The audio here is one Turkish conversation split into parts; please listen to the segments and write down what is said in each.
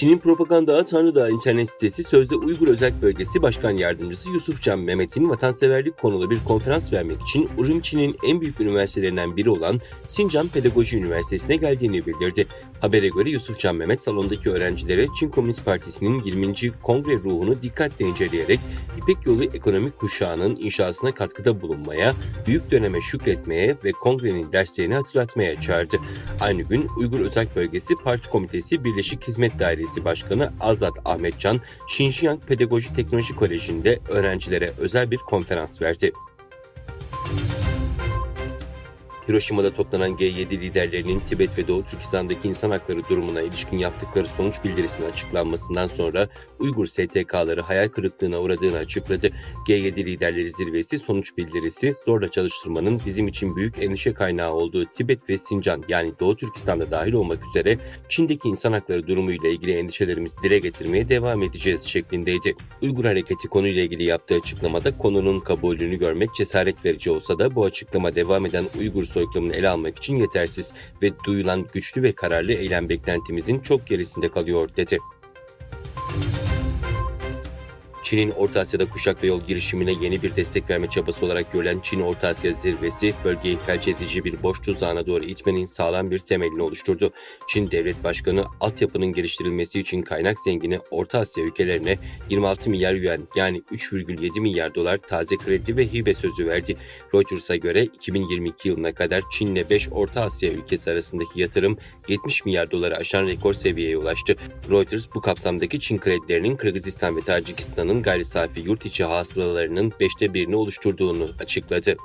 Çin'in propaganda Tanrıdağ internet sitesi sözde Uygur Özel Bölgesi Başkan Yardımcısı Yusufcan Mehmet'in vatanseverlik konulu bir konferans vermek için Urumçi'nin en büyük üniversitelerinden biri olan Sincan Pedagoji Üniversitesi'ne geldiğini bildirdi. Habere göre Yusufcan Mehmet salondaki öğrencilere Çin Komünist Partisi'nin 20. kongre ruhunu dikkatle inceleyerek İpek Yolu ekonomik kuşağının inşasına katkıda bulunmaya, büyük döneme şükretmeye ve kongrenin derslerini hatırlatmaya çağırdı. Aynı gün Uygur Özel Bölgesi Parti Komitesi Birleşik Hizmet Dairesi Başkanı Azat Ahmetcan, Xinjiang Pedagoji Teknoloji Koleji'nde öğrencilere özel bir konferans verdi. Hiroşima'da toplanan G7 liderlerinin Tibet ve Doğu Türkistan'daki insan hakları durumuna ilişkin yaptıkları sonuç bildirisinin açıklanmasından sonra Uygur STK'ları hayal kırıklığına uğradığını açıkladı. G7 liderleri zirvesi sonuç bildirisi zorla çalıştırmanın bizim için büyük endişe kaynağı olduğu Tibet ve Sincan yani Doğu Türkistan'da dahil olmak üzere Çin'deki insan hakları durumuyla ilgili endişelerimizi dile getirmeye devam edeceğiz şeklindeydi. Uygur Hareketi konuyla ilgili yaptığı açıklamada konunun kabulünü görmek cesaret verici olsa da bu açıklama devam eden Uygur soykırımını ele almak için yetersiz ve duyulan güçlü ve kararlı eylem beklentimizin çok gerisinde kalıyor dedi. Çin'in Orta Asya'da kuşak ve yol girişimine yeni bir destek verme çabası olarak görülen Çin-Orta Asya zirvesi, bölgeyi felç edici bir boş tuzağına doğru itmenin sağlam bir temelini oluşturdu. Çin Devlet Başkanı altyapının geliştirilmesi için kaynak zengini Orta Asya ülkelerine 26 milyar yuan yani 3,7 milyar dolar taze kredi ve hibe sözü verdi. Reuters'a göre 2022 yılına kadar Çin'le 5 Orta Asya ülkesi arasındaki yatırım 70 milyar doları aşan rekor seviyeye ulaştı. Reuters bu kapsamdaki Çin kredilerinin Kırgızistan ve Tacikistan'ın gayri safi yurt içi hasılalarının beşte birini oluşturduğunu açıkladı.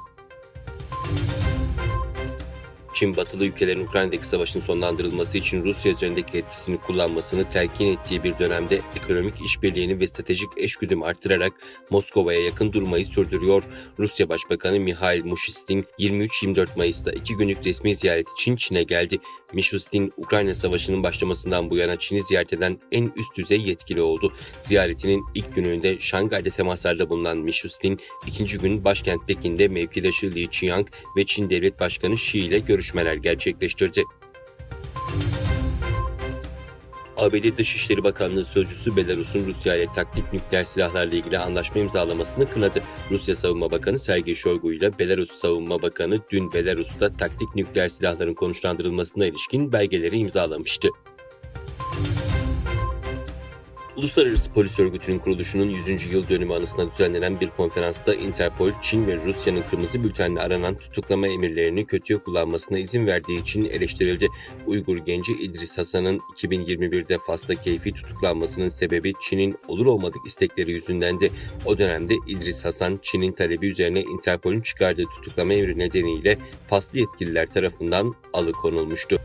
Çin batılı ülkelerin Ukrayna'daki savaşın sonlandırılması için Rusya üzerindeki etkisini kullanmasını telkin ettiği bir dönemde ekonomik işbirliğini ve stratejik eşgüdümü arttırarak Moskova'ya yakın durmayı sürdürüyor. Rusya Başbakanı Mihail Mushustin 23-24 Mayıs'ta iki günlük resmi ziyaret için Çin'e geldi. Mishustin, Ukrayna Savaşı'nın başlamasından bu yana Çin'i ziyaret eden en üst düzey yetkili oldu. Ziyaretinin ilk gününde Şangay'da temaslarda bulunan Mishustin, ikinci gün başkent Pekin'de mevkidaşı Li Qiang ve Çin Devlet Başkanı Xi ile görüşmeler gerçekleştirdi. ABD Dışişleri Bakanlığı Sözcüsü Belarus'un Rusya ile taktik nükleer silahlarla ilgili anlaşma imzalamasını kınadı. Rusya Savunma Bakanı Sergey Shoigu ile Belarus Savunma Bakanı dün Belarus'ta taktik nükleer silahların konuşlandırılmasına ilişkin belgeleri imzalamıştı. Uluslararası Polis Örgütü'nün kuruluşunun 100. yıl dönümü anısına düzenlenen bir konferansta Interpol, Çin ve Rusya'nın kırmızı bültenle aranan tutuklama emirlerini kötüye kullanmasına izin verdiği için eleştirildi. Uygur genci İdris Hasan'ın 2021'de Fas'ta keyfi tutuklanmasının sebebi Çin'in olur olmadık istekleri yüzündendi. O dönemde İdris Hasan, Çin'in talebi üzerine Interpol'ün çıkardığı tutuklama emri nedeniyle Faslı yetkililer tarafından alıkonulmuştu.